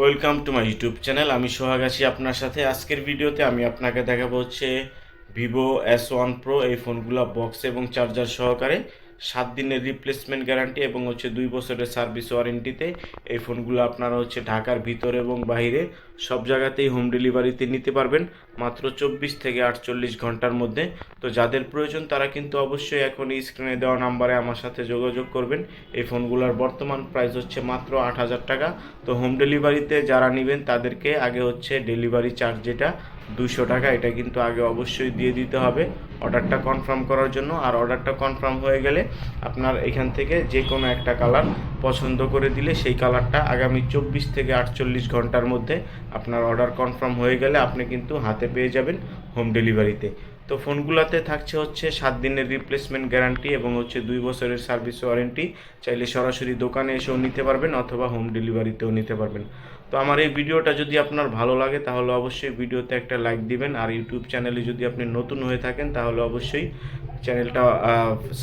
Welcome to my YouTube channel. আমি সোহাগ আছি আপনার সাথে। আজকের ভিডিওতে আমি আপনাকে দেখাবো হচ্ছে ভিভো এস ওয়ান প্রো এই ফোনগুলো বক্স এবং চার্জার সহকারে সাত দিনের রিপ্লেসমেন্ট গ্যারান্টি এবং হচ্ছে দুই বছরের সার্ভিস ওয়ারেন্টিতে এই ফোনগুলো আপনারা হচ্ছে ঢাকার ভিতরে এবং বাইরে সব জায়গাতেই হোম ডেলিভারিতে নিতে পারবেন। মাত্র চব্বিশ থেকে আটচল্লিশ ঘণ্টার মধ্যে। তো যাদের প্রয়োজন, তারা কিন্তু অবশ্যই এখন এই স্ক্রিনে দেওয়া নাম্বারে আমার সাথে যোগাযোগ করবেন। এই ফোনগুলোর বর্তমান প্রাইস হচ্ছে মাত্র আট হাজার টাকা। তো হোম ডেলিভারিতে যারা নেবেন, তাদেরকে আগে হচ্ছে ডেলিভারি চার্জ যেটা দুশো টাকা, এটা কিন্তু আগে অবশ্যই দিয়ে দিতে হবে। অর্ডারটা কনফার্ম করার জন্য। আর অর্ডারটা কনফার্ম হয়ে গেলে আপনার এখান থেকে যে কোনো একটা কালার পছন্দ করে দিলে সেই কালারটা আগামী চব্বিশ থেকে আটচল্লিশ ঘণ্টার মধ্যে আপনার অর্ডার কনফার্ম হয়ে গেলে আপনি কিন্তু হাতে পেয়ে যাবেন হোম ডেলিভারিতে তো। ফোনগুলোতে থাকছে হচ্ছে সাত দিনের রিপ্লেসমেন্ট গ্যারান্টি এবং হচ্ছে দুই বছরের সার্ভিস ওয়ারেন্টি চাইলে সরাসরি দোকানে এসেও নিতে পারবেন অথবা হোম ডেলিভারিতেও নিতে পারবেন। তো আমার এই ভিডিওটা যদি আপনার ভালো লাগে তাহলে অবশ্যই ভিডিওতে একটা লাইক দিবেন। আর ইউটিউব চ্যানেলে যদি আপনি নতুন হয়ে থাকেন তাহলে অবশ্যই চ্যানেলটা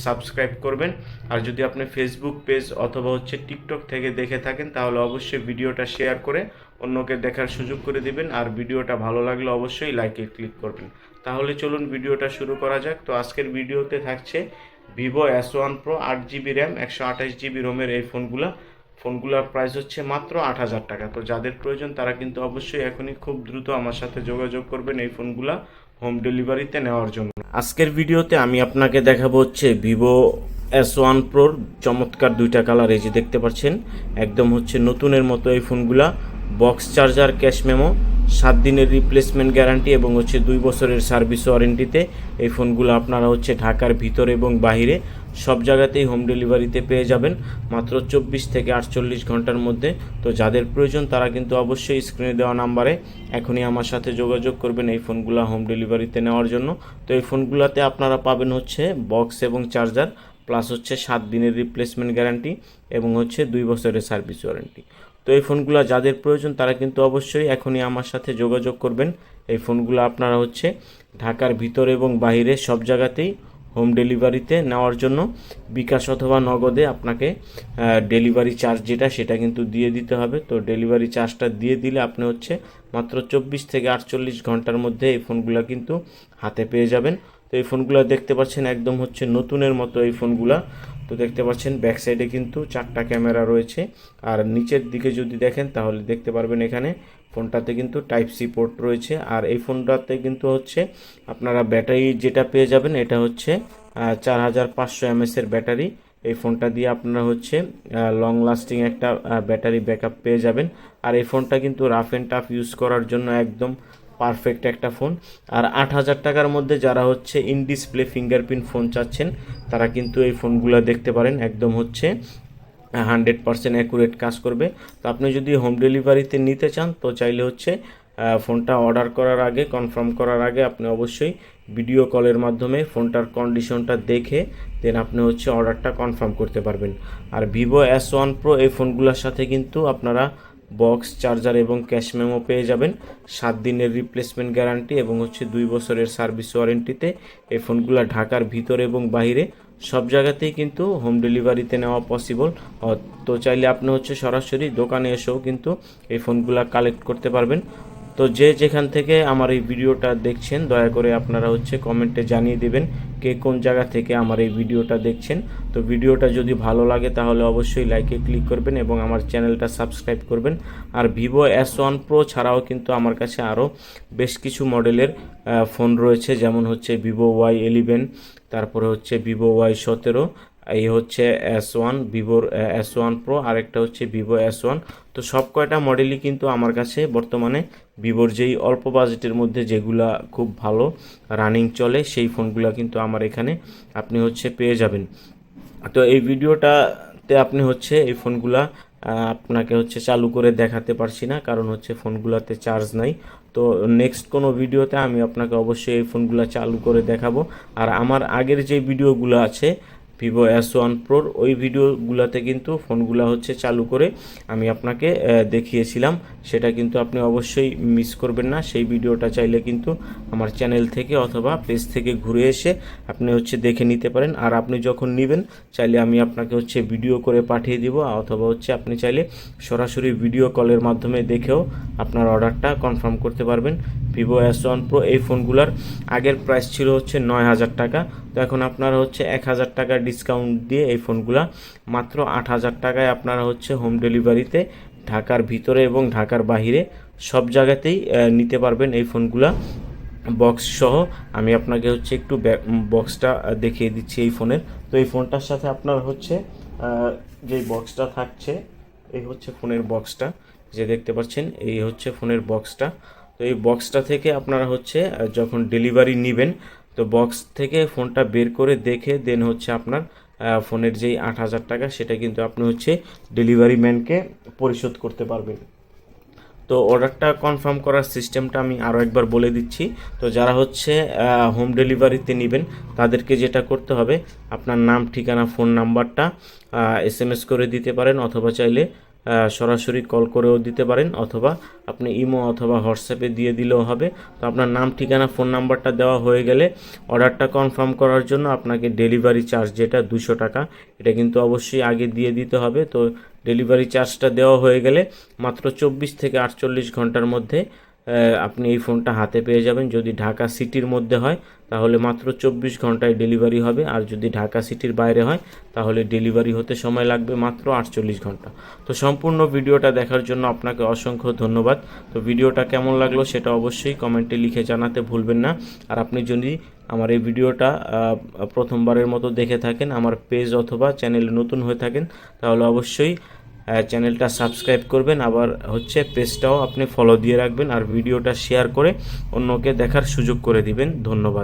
সাবস্ক্রাইব করবেন। আর যদি আপনি ফেসবুক পেজ অথবা হচ্ছে টিকটক থেকে দেখে থাকেন, তাহলে অবশ্যই ভিডিওটা শেয়ার করে অন্যকে দেখার সুযোগ করে দিবেন। আর ভিডিওটা ভালো লাগলে অবশ্যই লাইকে ক্লিক করবেন। তাহলে চলুন ভিডিওটা শুরু করা যাক। তো আজকের ভিডিওতে থাকছে ভিভো এস ওয়ান প্রো আট জিবি র্যাম একশো আঠাশ জিবি রোমের এই ফোনগুলো। ফোনগুলোর প্রাইস হচ্ছে মাত্র আট হাজার টাকা। তো যাদের প্রয়োজন, তারা কিন্তু অবশ্যই এখনই খুব দ্রুত আমার সাথে যোগাযোগ করবেন এই ফোনগুলা। হোম ডেলিভারিতে নেওয়ার জন্য। আজকের ভিডিওতে আমি আপনাকে দেখাবো হচ্ছে ভিভো এস ওয়ান প্রোর চমৎকার দুইটা কালার। এই যে দেখতে পাচ্ছেন, একদম হচ্ছে নতুনের মতো এই ফোনগুলা। Box charger, cash memo. সাত দিনের রিপ্লেসমেন্ট গ্যারান্টি এবং হচ্ছে দুই বছরের সার্ভিস ওয়ারেন্টিতে এই ফোনগুলো আপনারা হচ্ছে ঢাকার ভিতরে এবং বাহিরে সব জায়গাতেই হোম ডেলিভারিতে পেয়ে যাবেন। মাত্র চব্বিশ থেকে আটচল্লিশ ঘণ্টার মধ্যে। তো যাদের প্রয়োজন তারা কিন্তু অবশ্যই স্ক্রিনে দেওয়া নাম্বারে এখনই আমার সাথে যোগাযোগ করবেন এই ফোনগুলো হোম ডেলিভারিতে নেওয়ার জন্য। তো এই ফোনগুলোতে আপনারা পাবেন হচ্ছে বক্স এবং চার্জার প্লাস হচ্ছে সাত দিনের রিপ্লেসমেন্ট গ্যারান্টি এবং হচ্ছে দুই বছরের সার্ভিস ওয়ারেন্টি তো এই ফোনগুলো যাদের প্রয়োজন তারা কিন্তু অবশ্যই এখনই আমার সাথে যোগাযোগ করবেন। এই ফোনগুলো আপনারা হচ্ছে ঢাকার ভিতরে এবং বাইরে সব জায়গাতেই হোম ডেলিভারিতে নেওয়ার জন্য, বিকাশ অথবা নগদে আপনাকে ডেলিভারি চার্জ যেটা সেটা কিন্তু দিয়ে দিতে হবে। তো ডেলিভারি চার্জটা দিয়ে দিলে আপনি হচ্ছে মাত্র চব্বিশ থেকে আটচল্লিশ ঘণ্টার মধ্যে এই ফোনগুলো কিন্তু হাতে পেয়ে যাবেন। তো এই ফোনগুলো দেখতে পাচ্ছেন একদম হচ্ছে নতুনের মতো এই ফোনগুলা। তো দেখতে পাচ্ছেন ব্যাক সাইডে কিন্তু চারটা ক্যামেরা রয়েছে। আর নিচের দিকে যদি দেখেন তাহলে দেখতে পারবেন এখানে ফোনটাতে কিন্তু টাইপ সি পোর্ট রয়েছে। আর এই ফোনটাতে কিন্তু হচ্ছে আপনারা ব্যাটারি যেটা পেয়ে যাবেন এটা হচ্ছে চার হাজার পাঁচশো এমএসের ব্যাটারি। এই ফোনটা দিয়ে আপনারা হচ্ছে লং লাস্টিং একটা ব্যাটারি ব্যাকআপ পেয়ে যাবেন। আর এই ফোনটা কিন্তু রাফ অ্যান্ড টাফ ইউজ করার জন্য একদম পারফেক্ট একটা ফোন আর আট হাজার টাকার মধ্যে যারা হচ্ছে ইন ডিসপ্লে ফিঙ্গারপ্রিন্ট ফোন চাচ্ছেন, তারা কিন্তু এই ফোনগুলো দেখতে পারেন। একদম হচ্ছে হান্ড্রেড পারসেন্ট অ্যাকুরেট কাজ করবে। তো আপনি যদি হোম ডেলিভারিতে নিতে চান, তো চাইলে হচ্ছে ফোনটা অর্ডার করার আগে কনফার্ম করার আগে আপনি অবশ্যই ভিডিও কলের মাধ্যমে ফোনটার কন্ডিশনটা দেখে দেন আপনি হচ্ছে অর্ডারটা কনফার্ম করতে পারবেন। আর ভিভো এস ওয়ান প্রো এই ফোনগুলোর সাথে কিন্তু আপনারা বক্স, চার্জার এবং ক্যাশ মেমো পেয়ে যাবেন। সাত দিনের রিপ্লেসমেন্ট গ্যারান্টি এবং হচ্ছে দুই বছরের সার্ভিস ওয়ারেন্টিতে এই ফোনগুলো ঢাকার ভিতরে এবং বাহিরে। সব জায়গাতেই কিন্তু হোম ডেলিভারিতে নেওয়া পসিবল তো চাইলে আপনি হচ্ছে সরাসরি দোকানে এসেও কিন্তু এই ফোনগুলো কালেক্ট করতে পারবেন। তো যে যেখান থেকে আমার এই ভিডিওটা দেখছেন, দয়া করে আপনারা হচ্ছে কমেন্টে জানিয়ে দেবেন কে কোন জায়গা থেকে আমার এই ভিডিওটা দেখছেন। তো ভিডিওটা যদি ভালো লাগে তাহলে অবশ্যই লাইকে ক্লিক করবেন এবং আমার চ্যানেলটা সাবস্ক্রাইব করবেন। আর ভিভো এস ওয়ান প্রো ছাড়াও কিন্তু আমার কাছে আরও বেশ কিছু মডেলের ফোন রয়েছে। যেমন হচ্ছে ভিভো ওয়াই এলিভেন তারপরে হচ্ছে ভিভো ওয়াই সতেরো এই হচ্ছে এস ওয়ান ভিভোর এস ওয়ান প্রো আরেকটা হচ্ছে ভিভো এস ওয়ান তো সব কয়টা মডেলই কিন্তু আমার কাছে বর্তমানে ভিভোর যেই অল্প বাজেটের মধ্যে যেগুলা খুব ভালো রানিং চলে, সেই ফোনগুলো কিন্তু আমার এখানে আপনি হচ্ছে পেয়ে যাবেন। তো এই ভিডিওটাতে আপনি হচ্ছে এই ফোনগুলা আপনাকে হচ্ছে চালু করে দেখাতে পারছি না, কারণ হচ্ছে ফোনগুলোতে চার্জ নাই। তো নেক্সট কোনো ভিডিওতে আমি আপনাকে অবশ্যই এই ফোনগুলো চালু করে দেখাবো। আর আমার আগের যে ভিডিওগুলো আছে ভিভো এস ওয়ান প্রোর ওই ভিডিওগুলোতে কিন্তু ফোনগুলো হচ্ছে চালু করে আমি আপনাকে দেখিয়েছিলাম। সেটা কিন্তু আপনি অবশ্যই মিস করবেন না। সেই ভিডিওটা চাইলে কিন্তু আমার চ্যানেল থেকে অথবা পেজ থেকে ঘুরে এসে আপনি হচ্ছে দেখে নিতে পারেন। আর আপনি যখন নেবেন, চাইলে আমি আপনাকে হচ্ছে ভিডিও করে পাঠিয়ে দিব। অথবা হচ্ছে আপনি চাইলে সরাসরি ভিডিও কলের মাধ্যমে দেখেও আপনার অর্ডারটা কনফার্ম করতে পারবেন। ভিভো এস ওয়ান প্রো এই ফোনগুলোর আগের প্রাইস ছিল হচ্ছে নয় হাজার টাকা। তো এখন আপনারা হচ্ছে এক হাজার টাকা ডিসকাউন্ট দিয়ে এই ফোনগুলা মাত্র আট হাজার টাকায় আপনারা হচ্ছে হোম ডেলিভারিতে ঢাকার ভিতরে এবং ঢাকার বাহিরে সব জায়গাতেই নিতে পারবেন এই ফোনগুলা। বক্স সহ আমি আপনাকে হচ্ছে একটু বক্সটা দেখিয়ে দিচ্ছি এই ফোনের। তো এই ফোনটার সাথে আপনার হচ্ছে যে বক্সটা থাকছে, এই হচ্ছে ফোনের বক্সটা যে দেখতে পাচ্ছেন, এই হচ্ছে ফোনের বক্সটা তো এই বক্সটা থেকে আপনারা হচ্ছে যখন ডেলিভারি নেবেন, তো বক্স থেকে ফোনটা বের করে দেখে দেন হচ্ছে আপনার ফোনের যেই আট হাজার টাকা, সেটা কিন্তু আপনি হচ্ছে ডেলিভারি ম্যানকে পরিশোধ করতে পারবেন। তো অর্ডারটা কনফার্ম করার সিস্টেমটা আমি আরও একবার বলে দিচ্ছি। তো যারা হচ্ছে হোম ডেলিভারিতে নেবেন, তাদেরকে যেটা করতে হবে, আপনার নাম, ঠিকানা ফোন নাম্বারটা এস এম এস করে দিতে পারেন, অথবা চাইলে সরাসরি কল করেও দিতে পারেন অথবা আপনি ইমো অথবা হোয়াটসঅ্যাপে দিয়ে দিলেও হবে। তো আপনার নাম, ঠিকানা, ফোন নাম্বারটা দেওয়া হয়ে গেলে অর্ডারটা কনফার্ম করার জন্য আপনাকে ডেলিভারি চার্জ যেটা দুশো টাকা, এটা কিন্তু অবশ্যই আগে দিয়ে দিতে হবে। তো ডেলিভারি চার্জটা দেওয়া হয়ে গেলে মাত্র চব্বিশ থেকে আটচল্লিশ ঘণ্টার মধ্যে আপনি এই ফোনটা হাতে পেয়ে যাবেন। যদি ঢাকা সিটির মধ্যে হয়, তাহলে মাত্র চব্বিশ ঘন্টায় ডেলিভারি হবে। আর যদি ঢাকা সিটির বাইরে হয়, তাহলে ডেলিভারি হতে সময় লাগবে মাত্র আটচল্লিশ ঘণ্টা। তো সম্পূর্ণ ভিডিওটা দেখার জন্য আপনাকে অসংখ্য ধন্যবাদ। তো ভিডিওটা কেমন লাগল সেটা অবশ্যই কমেন্টে লিখে জানাতে ভুলবেন না। আর আপনি যদি আমার এই ভিডিওটা প্রথমবারের মতো দেখে থাকেন, আমার পেজ অথবা চ্যানেলে নতুন হয়ে থাকেন, তাহলে অবশ্যই চ্যানেলটা সাবস্ক্রাইব করবেন। আবার হচ্ছে পেজটাও আপনি ফলো দিয়ে রাখবেন আর ভিডিওটা শেয়ার করে অন্যকে দেখার সুযোগ করে দিবেন। ধন্যবাদ।